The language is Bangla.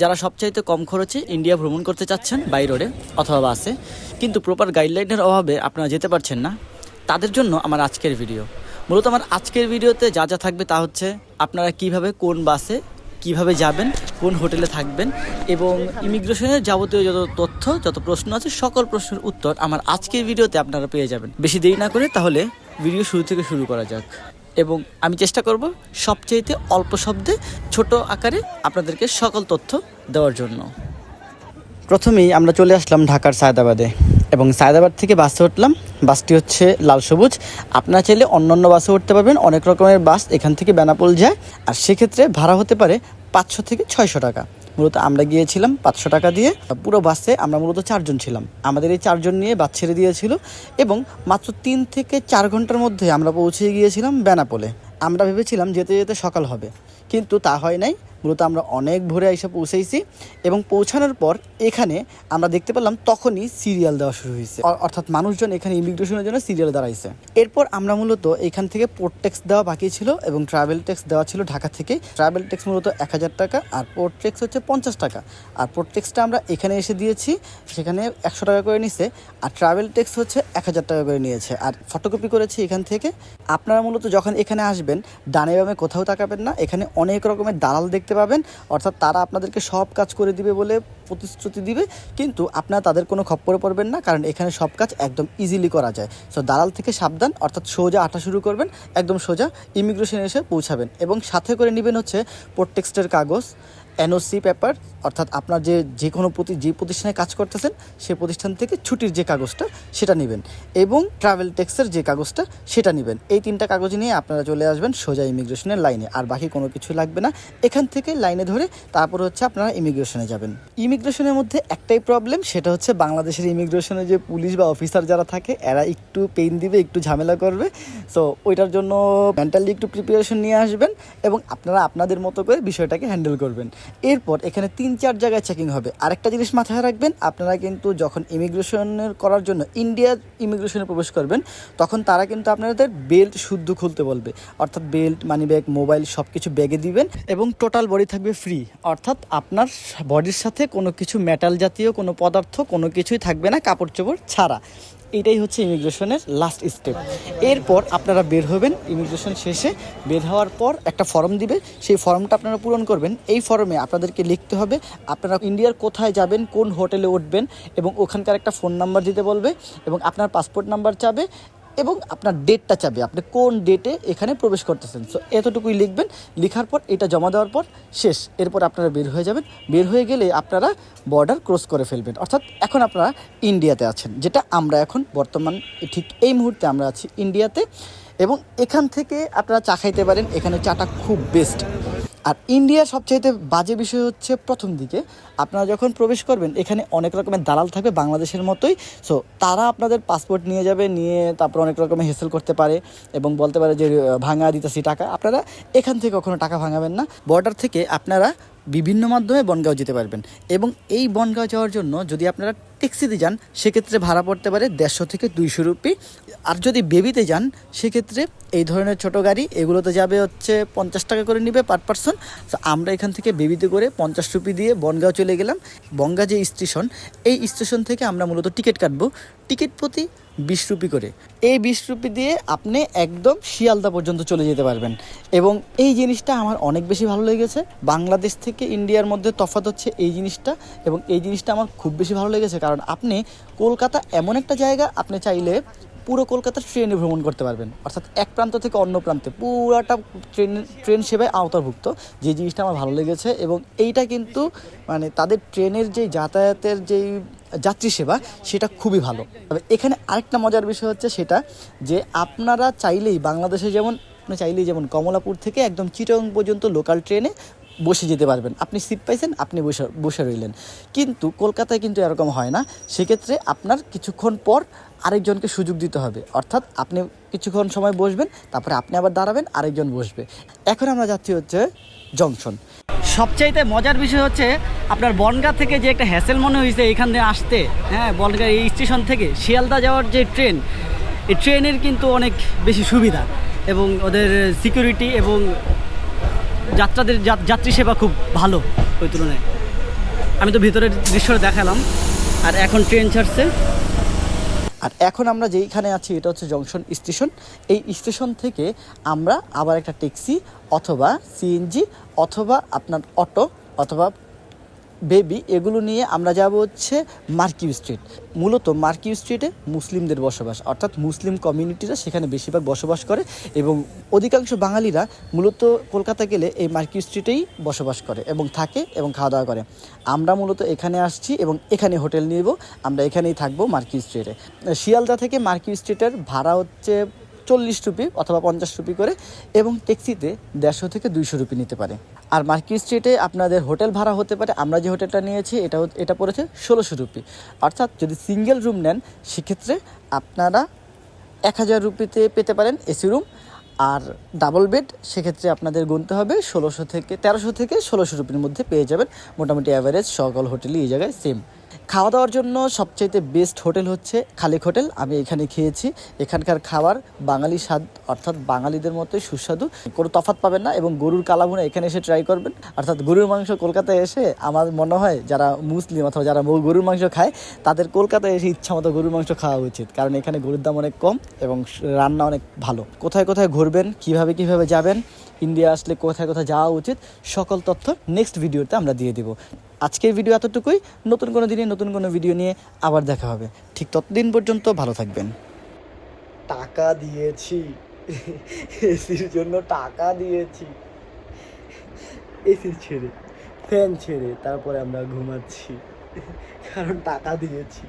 যারা সবচাইতে কম খরচে ইন্ডিয়া ভ্রমণ করতে চাচ্ছেন বাই রোডে অথবা বাসে, কিন্তু প্রপার গাইডলাইনের অভাবে আপনারা যেতে পারছেন না, তাদের জন্য আমার আজকের ভিডিও মূলত আমার আজকের ভিডিওতে যা যা থাকবে তা হচ্ছে আপনারা কীভাবে কোন বাসে কীভাবে যাবেন, কোন হোটেলে থাকবেন এবং ইমিগ্রেশনের যাবতীয় যত তথ্য, যত প্রশ্ন আছে, সকল প্রশ্নের উত্তর আমার আজকের ভিডিওতে আপনারা পেয়ে যাবেন। বেশি দেরি না করে তাহলে ভিডিও শুরু থেকে শুরু করা যাক। এবং আমি চেষ্টা করব সবচেয়েতে অল্প শব্দে ছোট আকারে আপনাদেরকে সকল তথ্য দেওয়ার জন্য। প্রথমেই আমরা চলে আসলাম ঢাকার সায়দাবাদে এবং সায়দাবাদ থেকে বাসে উঠলাম। বাসটি হচ্ছে লাল সবুজ। আপনারা চাইলে অন্য অন্য বাসে উঠতে পারবেন। অনেক রকমের বাস এখান থেকে বেনাপোল যায়। আর সেক্ষেত্রে ভাড়া হতে পারে পাঁচশো থেকে ছয়শো টাকা। মূলত আমরা গিয়েছিলাম পাঁচশো টাকা দিয়ে। পুরো বাসে আমরা মূলত চারজন ছিলাম। আমাদের এই চারজন নিয়ে বাস ছেড়ে দিয়েছিল এবং মাত্র তিন থেকে চার ঘণ্টার মধ্যে আমরা পৌঁছে গিয়েছিলাম বেনাপোলে। আমরা ভেবেছিলাম যেতে যেতে সকাল হবে। কিন্তু তা হয় নাই। মূলত আমরা অনেক ভোরে এসে পৌঁছেছি এবং পৌঁছানোর পর এখানে আমরা দেখতে পেলাম তখনই সিরিয়াল দেওয়া শুরু হয়েছে অর্থাৎ মানুষজন এখানে ইমিগ্রেশনের জন্য সিরিয়াল দাঁড়াইছে। এরপর আমরা মূলত এখান থেকে পোর্ট ট্যাক্স দেওয়া বাকি ছিল এবং ট্রাভেল ট্যাক্স দেওয়া ছিল ঢাকা থেকে। ট্রাভেল ট্যাক্স মূলত এক হাজার টাকা আর পোর্ট ট্যাক্স হচ্ছে পঞ্চাশ টাকা। আর পোর্ট ট্যাক্সটা আমরা এখানে এসে দিয়েছি, সেখানে একশো টাকা করে নিছে আর ট্রাভেল ট্যাক্স হচ্ছে এক হাজার টাকা করে নিয়েছে। আর ফটোকপি করেছি এখান থেকে। আপনারা মূলত যখন এখানে আসবেন, ডানে বামে কোথাও তাকাবেন না। এখানে অনেক রকমের দালাল দেখতে পাবেন। অর্থাৎ তারা আপনাদেরকে সব কাজ করে দিবে বলে প্রতিশ্রুতি দিবে। কিন্তু আপনারা তাদের কোনো খপ্পরে পড়বেন না, কারণ এখানে সব কাজ একদম ইজিলি করা যায়। সো দালাল থেকে সাবধান, অর্থাৎ সোজা আটা শুরু করবেন, একদম সোজা ইমিগ্রেশনে এসে পৌঁছাবেন। এবং সাথে করে নেবেন হচ্ছে প্রোটেক্সটের কাগজ এনওসি পেপার, অর্থাৎ আপনার যে যে কোনো প্রতি, যে প্রতিষ্ঠানে কাজ করতেছেন সে প্রতিষ্ঠান থেকে ছুটির যে কাগজটা, সেটা নেবেন। এবং ট্রাভেল ট্যাক্সের যে কাগজটা, সেটা নেবেন। এই তিনটা কাগজ নিয়ে আপনারা চলে আসবেন সোজা ইমিগ্রেশনের লাইনে আর বাকি কোনো কিছু লাগবে না। এখান থেকে লাইনে ধরে তারপর হচ্ছে আপনারা ইমিগ্রেশনে যাবেন। ইমিগ্রেশনের মধ্যে একটাই প্রবলেম সেটা হচ্ছে বাংলাদেশের ইমিগ্রেশনে যে পুলিশ বা অফিসার যারা থাকে, এরা একটু পেন দিবে, একটু ঝামেলা করবে। সো ওইটার জন্য মেন্টালি একটু প্রিপারেশন নিয়ে আসবেন এবং আপনারা আপনাদের মতো করে বিষয়টাকে হ্যান্ডেল করবেন। এরপর এখানে তিন, চার জায়গায় চেকিং হবে। আরেকটা জিনিস মাথায় রাখবেন, আপনারা কিন্তু যখন ইমিগ্রেশনের করার জন্য ইন্ডিয়ার ইমিগ্রেশনে প্রবেশ করবেন, তখন তারা কিন্তু আপনাদের বেল্ট শুদ্ধ খুলতে বলবে। অর্থাৎ বেল্ট মানি ব্যাগ মোবাইল সব কিছু ব্যাগে দিবেন এবং টোটাল বডি থাকবে ফ্রি অর্থাৎ আপনার বডির সাথে কোনো কিছু মেটাল জাতীয় কোনো পদার্থ কোনো কিছুই থাকবে না, কাপড় চোপড় ছাড়া। এটাই হচ্ছে ইমিগ্রেশনের লাস্ট স্টেপ এরপর আপনারা বের হবেন, ইমিগ্রেশন শেষে বের হওয়ার পর একটা ফর্ম দিবে। সেই ফর্মটা আপনারা পূরণ করবেন। এই ফর্মে আপনাদেরকে লিখতে হবে, আপনারা ইন্ডিয়ার কোথায় যাবেন, কোন হোটেলে উঠবেন এবং ওখানকার একটা ফোন নাম্বার দিতে বলবে এবং আপনার পাসপোর্ট নাম্বার চাবে এবং আপনার ডেটটা চাবে। আপনি কোন ডেটে এখানে প্রবেশ করতেছেন। সো এতটুকুই লিখবেন। লেখার পর এটা জমা দেওয়ার পর শেষ। এরপর আপনারা বের হয়ে যাবেন। বের হয়ে গেলে আপনারা বর্ডার ক্রস করে ফেলবেন। অর্থাৎ এখন আপনারা ইন্ডিয়াতে আছেন, যেটা আমরা এখন বর্তমান, ঠিক এই মুহূর্তে আমরা আছি ইন্ডিয়াতে এবং এখান থেকে আপনারা চা খাইতে পারেন। এখানে চাটা খুব বেস্ট আর ইন্ডিয়ার সবচাইতে বাজে বিষয় হচ্ছে প্রথম দিকে। আপনারা যখন প্রবেশ করবেন, এখানে অনেক রকমের দালাল থাকবে বাংলাদেশের মতোই। সো তারা আপনাদের পাসপোর্ট নিয়ে যাবে, নিয়ে তারপর অনেক রকমের হেসেল করতে পারে এবং বলতে পারে যে, ভাঙা দিতেছি টাকা। আপনারা এখান থেকে কখনো টাকা ভাঙাবেন না। বর্ডার থেকে আপনারা বিভিন্ন মাধ্যমে বনগাঁও যেতে পারবেন। এবং এই বনগাঁও যাওয়ার জন্য যদি আপনারা ট্যাক্সিতে যান, সেক্ষেত্রে ভাড়া পড়তে পারে দেড়শো থেকে দুইশো রুপি। আর যদি বেবিতে যান, সেক্ষেত্রে এই ধরনের ছোট গাড়ি, এগুলোতে যাবে হচ্ছে পঞ্চাশ টাকা করে নিবে পার পার্সন। তো আমরা এখান থেকে বেবিতে করে পঞ্চাশ রুপি দিয়ে বনগাঁও চলে গেলাম। বনগাঁ যে স্টেশন, এই স্টেশন থেকে আমরা মূলত টিকিট কাটবো। টিকিট প্রতি বিশ রুপি করে। এই বিশ রুপি দিয়ে আপনি একদম শিয়ালদা পর্যন্ত চলে যেতে পারবেন। এবং এই জিনিসটা আমার অনেক বেশি ভালো লেগেছে। বাংলাদেশ থেকে ইন্ডিয়ার মধ্যে তফাৎ হচ্ছে এই জিনিসটা এবং এই জিনিসটা আমার খুব বেশি ভালো লেগেছে। কারণ আপনি কলকাতা এমন একটা জায়গা, আপনি চাইলে পুরো কলকাতা ট্রেনে ভ্রমণ করতে পারবেন। অর্থাৎ এক প্রান্ত থেকে অন্য প্রান্তে পুরাটা ট্রেন ট্রেন সেবায় আওতাভুক্ত, যে জিনিসটা আমার ভালো লেগেছে। এবং এইটা কিন্তু মানে তাদের ট্রেনের যেই যাতায়াতের যেই যাত্রী সেবা, সেটা খুবই ভালো। তবে এখানে আরেকটা মজার বিষয় হচ্ছে সেটা যে আপনারা চাইলেই বাংলাদেশে যেমন, আপনি চাইলেই যেমন কমলাপুর থেকে একদম চিটং পর্যন্ত লোকাল ট্রেনে বসে যেতে পারবেন। আপনি সিট পাইছেন, আপনি বসে বসে রইলেন। কিন্তু কলকাতায় কিন্তু এরকম হয় না। সেক্ষেত্রে আপনার কিছুক্ষণ পর আরেকজনকে সুযোগ দিতে হবে। অর্থাৎ আপনি কিছুক্ষণ সময় বসবেন, তারপরে আপনি আবার দাঁড়াবেন, আরেকজন বসবে। এখন আমরা যাচ্ছি হচ্ছে জংশন। সবচাইতে মজার বিষয় হচ্ছে আপনার বনগাঁ থেকে যে একটা হ্যাসেল মনে হয়েছে এখান দিয়ে আসতে হ্যাঁ বনগাঁ এই স্টেশন থেকে শিয়ালদা যাওয়ার যে ট্রেন, এই ট্রেনের কিন্তু অনেক বেশি সুবিধা এবং ওদের সিকিউরিটি এবং যাত্রাদের যাত্রী সেবা খুব ভালো ওই তুলনায়। আমি তো ভিতরের দৃশ্যটা দেখালাম, আর এখন ট্রেন ছাড়ছে। আর এখন আমরা যেইখানে আছি, এটা হচ্ছে জংশন স্টেশন। এই স্টেশন থেকে আমরা আবার একটা ট্যাক্সি অথবা সিএনজি অথবা আপনার অটো অথবা বেবি, এগুলো নিয়ে আমরা যাব হচ্ছে মার্কিউ স্ট্রিট। মূলত মার্কিউ স্ট্রিটে মুসলিমদের বসবাস, অর্থাৎ মুসলিম কমিউনিটিরা সেখানে বেশিরভাগ বসবাস করে এবং অধিকাংশ বাঙালিরা মূলত কলকাতা গেলে এই মার্কিউ স্ট্রিটেই বসবাস করে এবং থাকে এবং খাওয়া দাওয়া করে। আমরা মূলত এখানে আসছি এবং এখানে হোটেল নিব, আমরা এখানেই থাকব মার্কিউ স্ট্রিটে। শিয়ালদা থেকে মার্কিউ স্ট্রিটের ভাড়া হচ্ছে চল্লিশ রুপি অথবা পঞ্চাশ রুপি করে এবং ট্যাক্সিতে দেড়শো থেকে দুইশো রুপি নিতে পারে। আর মার্কিন স্ট্রিটে আপনাদের হোটেল ভাড়া হতে পারে, আমরা যে হোটেলটা নিয়েছি, এটা এটা পড়েছে ষোলোশো রুপি। অর্থাৎ যদি সিঙ্গেল রুম নেন, সেক্ষেত্রে আপনারা এক হাজার রুপিতে পেতে পারেন এসি রুম। আর ডাবল বেড, সেক্ষেত্রে আপনাদের গুনতে হবে ষোলোশো থেকে তেরোশো থেকে ষোলোশো রুপির মধ্যে পেয়ে যাবেন। মোটামুটি অ্যাভারেজ সকল হোটেলই এই জায়গায় সেম খাওয়া দাওয়ার জন্য সবচাইতে বেস্ট হোটেল হচ্ছে খালিক হোটেল আমি এখানে খেয়েছি। এখানকার খাবার বাঙালি স্বাদ, অর্থাৎ বাঙালিদের মতোই সুস্বাদু। কোনো তফাৎ পাবেন না এবং গরুর কালাভুনা এখানে এসে ট্রাই করবেন। অর্থাৎ গরুর মাংস কলকাতায় এসে আমার মনে হয় যারা মুসলিম অথবা যারা গরুর মাংস খায়, তাদের কলকাতায় এসে ইচ্ছা মতো গরুর মাংস খাওয়া উচিত। কারণ এখানে গরুর দাম অনেক কম এবং রান্না অনেক ভালো। কোথায় কোথায় ঘুরবেন, কীভাবে কীভাবে যাবেন ইন্ডিয়া আসলে কোথায় কোথায় যাওয়া উচিত, সকল তথ্য নেক্সট ভিডিওতে আমরা দিয়ে দিব। আজকের ভিডিও এতটুকুই। নতুন কোনো দিনে নতুন কোনো ভিডিও নিয়ে আবার দেখা হবে। ঠিক ততদিন পর্যন্ত ভালো থাকবেন। টাকা দিয়েছি। এসির জন্য টাকা দিয়েছি। এসি ছেড়ে ফ্যান ছেড়ে তারপরে আমরা ঘুমাচ্ছি। কারণ টাকা দিয়েছি।